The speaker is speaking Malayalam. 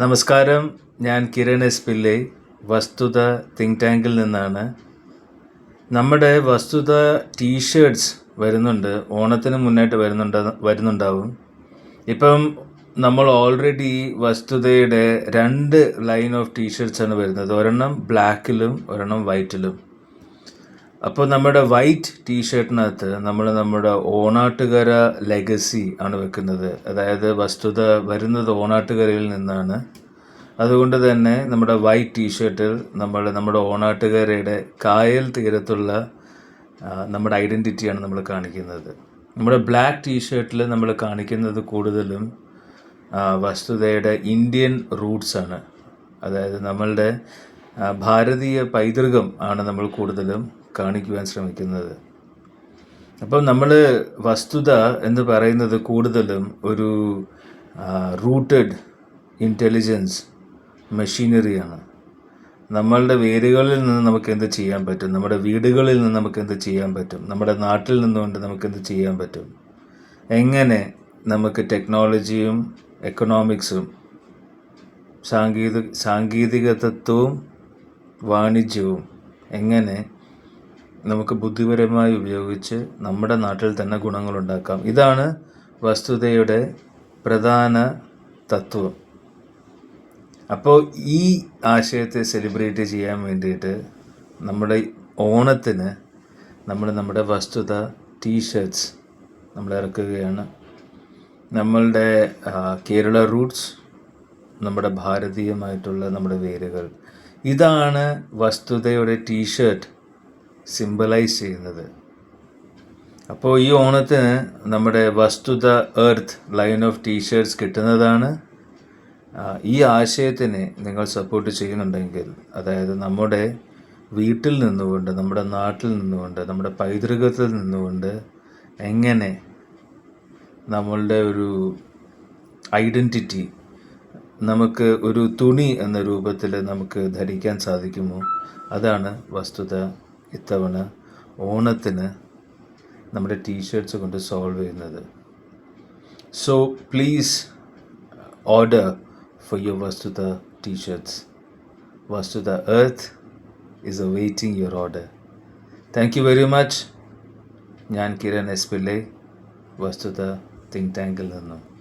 നമസ്കാരം. ഞാൻ കിരൺ എസ് പിള്ളെ വസ്തുത തിങ്ക് ടാങ്കിൽ നിന്നാണ്. നമ്മുടെ വസ്തുത ടീഷേർട്സ് വരുന്നുണ്ട് ഓണത്തിന് മുന്നായിട്ട് വരുന്നുണ്ട് വരുന്നുണ്ടാവും. ഇപ്പം നമ്മൾ ഓൾറെഡി വസ്തുതയുടെ രണ്ട് ലൈൻ ഓഫ് ടീഷർട്സാണ് വരുന്നത്. ഒരെണ്ണം ബ്ലാക്കിലും ഒരെണ്ണം വൈറ്റിലും അപ്പോൾ നമ്മുടെ വൈറ്റ് ടീഷർട്ടിനകത്ത് നമ്മൾ നമ്മുടെ ഓണാട്ടുകര ലെഗസി ആണ് വെക്കുന്നത്. അതായത് വസ്തുത വരുന്നത് ഓണാട്ടുകരയിൽ നിന്നാണ്. അതുകൊണ്ട് തന്നെ നമ്മുടെ വൈറ്റ് ടീഷർട്ടിൽ നമ്മൾ നമ്മുടെ ഓണാട്ടുകരയുടെ കായൽ തീരത്തുള്ള നമ്മുടെ ഐഡന്റിറ്റിയാണ് നമ്മൾ കാണിക്കുന്നത്. നമ്മുടെ ബ്ലാക്ക് ടീഷർട്ടിൽ നമ്മൾ കാണിക്കുന്നത് കൂടുതലും വസ്തുതയുടെ ഇന്ത്യൻ റൂട്ട്സാണ് അതായത് നമ്മളുടെ ഭാരതീയ പൈതൃകം ആണ് നമ്മൾ കൂടുതലും കാണിക്കുവാൻ ശ്രമിക്കുന്നത്. അപ്പം നമ്മൾ വസ്തുത എന്ന് പറയുന്നത് കൂടുതലും ഒരു റൂട്ടഡ് ഇന്റലിജൻസ് മെഷീനറിയാണ് നമ്മളുടെ വേരുകളിൽ നിന്ന് നമുക്ക് എന്ത് ചെയ്യാൻ പറ്റും? നമ്മുടെ വീടുകളിൽ നിന്ന് നമുക്ക് എന്ത് ചെയ്യാൻ പറ്റും? നമ്മുടെ നാട്ടിൽ നിന്നുകൊണ്ട് നമുക്ക് എന്ത് ചെയ്യാൻ പറ്റും? എങ്ങനെ നമുക്ക് ടെക്നോളജിയും എക്കണോമിക്സും സാങ്കേതിക സാങ്കേതികതത്വവും വാണിജ്യവും എങ്ങനെ നമുക്ക് ബുദ്ധിപരമായി ഉപയോഗിച്ച് നമ്മുടെ നാട്ടിൽ തന്നെ ഗുണങ്ങളുണ്ടാക്കാം. ഇതാണ് വസ്തുതയുടെ പ്രധാന തത്വം. അപ്പോൾ ഈ ആശയത്തെ സെലിബ്രേറ്റ് ചെയ്യാൻ വേണ്ടിയിട്ട് നമ്മുടെ ഓണത്തിന് നമ്മൾ നമ്മുടെ വസ്തുത ടീഷർട്സ് നമ്മൾ ഇറക്കുകയാണ്. നമ്മളുടെ കേരള റൂട്ട്സ് നമ്മുടെ ഭാരതീയമായിട്ടുള്ള നമ്മുടെ വേരുകൾ. ഇതാണ് വസ്തുതയുടെ ടീഷർട്ട് സിംബലൈസ് ചെയ്യുന്നത്. അപ്പോൾ ഈ ഓണത്തിന് നമ്മുടെ വസ്തുത എർത്ത് ലൈൻ ഓഫ് ടീഷർട്സ് കിട്ടുന്നതാണ്. ഈ ആശയത്തിനെ നിങ്ങൾ സപ്പോർട്ട് ചെയ്യുന്നുണ്ടെങ്കിൽ അതായത് നമ്മുടെ വീട്ടിൽ നിന്നുകൊണ്ട് നമ്മുടെ നാട്ടിൽ നിന്നുകൊണ്ട് നമ്മുടെ പൈതൃകത്തിൽ നിന്നുകൊണ്ട് എങ്ങനെ നമ്മളുടെ ഒരു ഐഡന്റിറ്റി നമുക്ക് ഒരു തുണി എന്ന രൂപത്തിൽ നമുക്ക് ധരിക്കാൻ സാധിക്കുമോ? അതാണ് വസ്തുത ഇത്തവണ ഓണത്തിന് നമ്മുടെ ടീഷർട്സ് കൊണ്ട് സോൾവ് ചെയ്യുന്നത്. So please order for your Vasthutha T shirts. Vasthutha earth is awaiting your order thank you very much ഞാൻ കിരൺ എസ് പിള്ളെ വസ്തുത തിങ്ക് ടാങ്കിൽ നിന്നും.